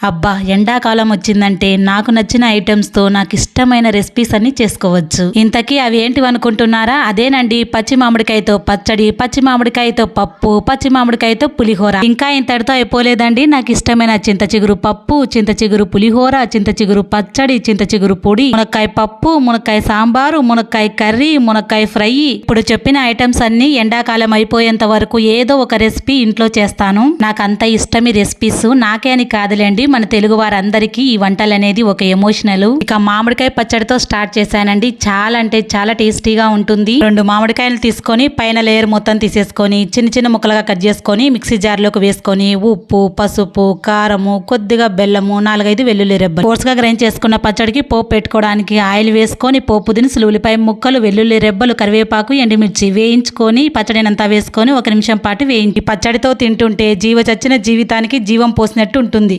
అబ్బా ఎండాకాలం వచ్చిందంటే నాకు నచ్చిన ఐటమ్స్తో నాకు ఇష్టమైన రెసిపీస్ అన్ని చేసుకోవచ్చు. ఇంతకీ అవి ఏంటివి అనుకుంటున్నారా? అదేనండి పచ్చి మామిడికాయతో పచ్చడి పచ్చి మామిడికాయతో పప్పు పచ్చి మామిడికాయతో పులిహోర. ఇంకా ఇంతటితో అయిపోలేదండి. నాకు ఇష్టమైన చింత చిగురు పప్పు చింత చిగురు పులిహోర చింత చిగురు పచ్చడి చింత చిగురు పొడి మునక్కాయ పప్పు మునక్కాయ సాంబారు మునక్కాయ కర్రీ మునక్కాయ ఫ్రై. ఇప్పుడు చెప్పిన ఐటమ్స్ అన్ని ఎండాకాలం అయిపోయేంత వరకు ఏదో ఒక రెసిపీ ఇంట్లో చేస్తాను. నాకు అంత ఇష్టం ఈ రెసిపీస్. నాకే అని కాదులేండి. మన తెలుగు వారందరికీ ఈ వంటలు అనేది ఒక ఎమోషనల్. ఇక మామిడికాయ మామిడికాయ పచ్చడితో స్టార్ట్ చేశానండి. చాలా అంటే చాలా టేస్టీగా ఉంటుంది. రెండు మామిడికాయలు తీసుకొని పైన లేయర్ మొత్తం తీసేసుకొని చిన్న చిన్న ముక్కలుగా కట్ చేసుకొని మిక్సీ జార్లోకి వేసుకొని ఉప్పు పసుపు కారము కొద్దిగా బెల్లము నాలుగైదు వెల్లుల్లి రెబ్బలు. కోర్సుగా గ్రైండ్ చేసుకున్న పచ్చడికి పోపు పెట్టుకోవడానికి ఆయిల్ వేసుకొని పోపు దినుసులు ఉల్లిపాయ ముక్కలు వెల్లుల్లి రెబ్బలు కరివేపాకు ఎండుమిర్చి వేయించుకొని పచ్చడినంతా వేసుకొని ఒక నిమిషం పాటు వేయించి. పచ్చడితో తింటుంటే జీవ చచ్చిన జీవితానికి జీవం పోసినట్టు ఉంటుంది.